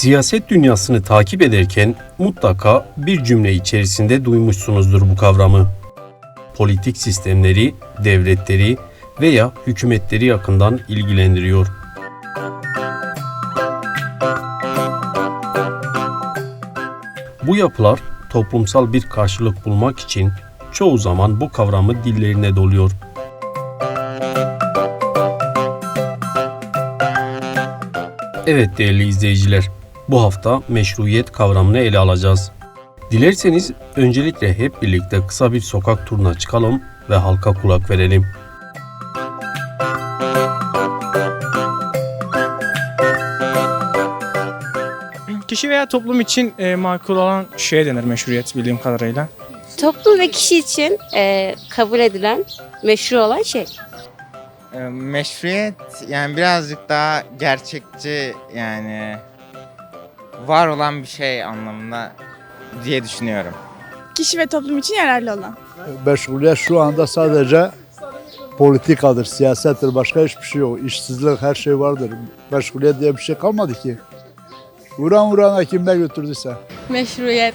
Siyaset dünyasını takip ederken mutlaka bir cümle içerisinde duymuşsunuzdur bu kavramı. Politik sistemleri, devletleri veya hükümetleri yakından ilgilendiriyor. Bu yapılar toplumsal bir karşılık bulmak için çoğu zaman bu kavramı dillerine doluyor. Evet değerli izleyiciler, bu hafta meşruiyet kavramını ele alacağız. Dilerseniz öncelikle hep birlikte kısa bir sokak turuna çıkalım ve halka kulak verelim. Kişi veya toplum için e, makul olan şeye denir meşruiyet bildiğim kadarıyla. Toplum ve kişi için e, kabul edilen meşru olan şey. E, Meşruiyet yani birazcık daha gerçekçi yani var olan bir şey anlamında diye düşünüyorum. kişi ve toplum için yararlı olan. Meşguliyet şu anda sadece politikadır, siyasettir. Başka hiçbir şey yok. İşsizlik her şey vardır. Meşguliyet diye bir şey kalmadı ki. Vuran vurana kimler götürdüyse. Meşruiyet.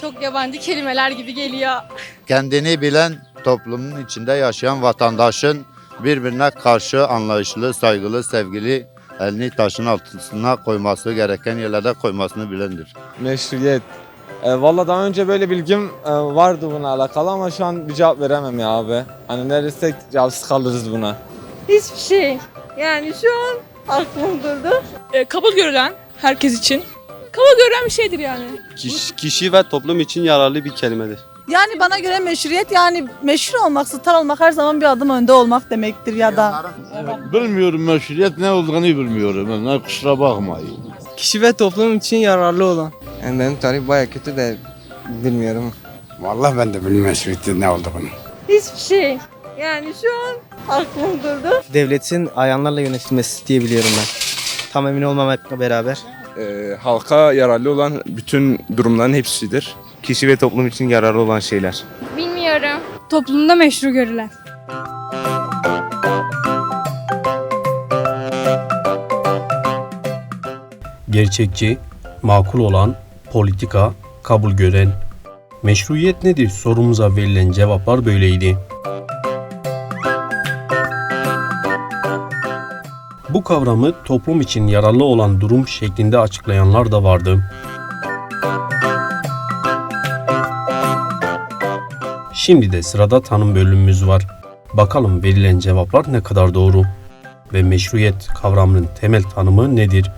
Çok yabancı kelimeler gibi geliyor. kendini bilen toplumun içinde yaşayan vatandaşın birbirine karşı anlayışlı, saygılı, sevgili elini taşın altına koyması gereken yerlerde koymasını bilendir. Meşruiyet. E, Valla daha önce böyle bilgim e, vardı buna alakalı ama şu an bir cevap veremem ya abi. Hani neredeyse cevapsız kalırız buna. Hiçbir şey. Yani şu an aklım durdu. E, kabul görülen herkes için. Kabul görülen bir şeydir yani. Kişi, kişi ve toplum için yararlı bir kelimedir. Yani bana göre meşruiyet yani meşhur olmak, star olmak her zaman bir adım önde olmak demektir ya da. Bilmiyorum meşruiyet ne olduğunu bilmiyorum. Ne kusura bakmayın. Kişi ve toplum için yararlı olan. Yani benim tarih baya kötü de bilmiyorum. Vallahi ben de bilmiyorum meşruiyetin ne olduğunu. Hiçbir şey. Yani şu an aklım durdu. Devletin ayanlarla yönetilmesi diyebiliyorum ben. Tam emin olmamakla beraber. E, halka yararlı olan bütün durumların hepsidir. Kişi ve toplum için yararlı olan şeyler. Bilmiyorum. Toplumda meşru görülen. Gerçekçi, makul olan, politika, kabul gören. Meşruiyet nedir sorumuza verilen cevaplar böyleydi. Bu kavramı toplum için yararlı olan durum şeklinde açıklayanlar da vardı. Şimdi de sırada tanım bölümümüz var. Bakalım verilen cevaplar ne kadar doğru ve meşruiyet kavramının temel tanımı nedir?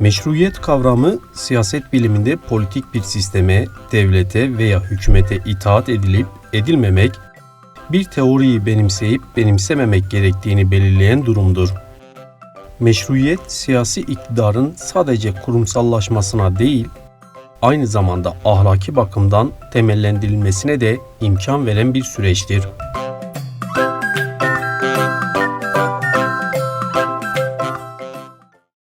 Meşruiyet kavramı siyaset biliminde politik bir sisteme, devlete veya hükümete itaat edilip edilmemek, bir teoriyi benimseyip benimsememek gerektiğini belirleyen durumdur. Meşruiyet siyasi iktidarın sadece kurumsallaşmasına değil, aynı zamanda ahlaki bakımdan temellendirilmesine de imkan veren bir süreçtir.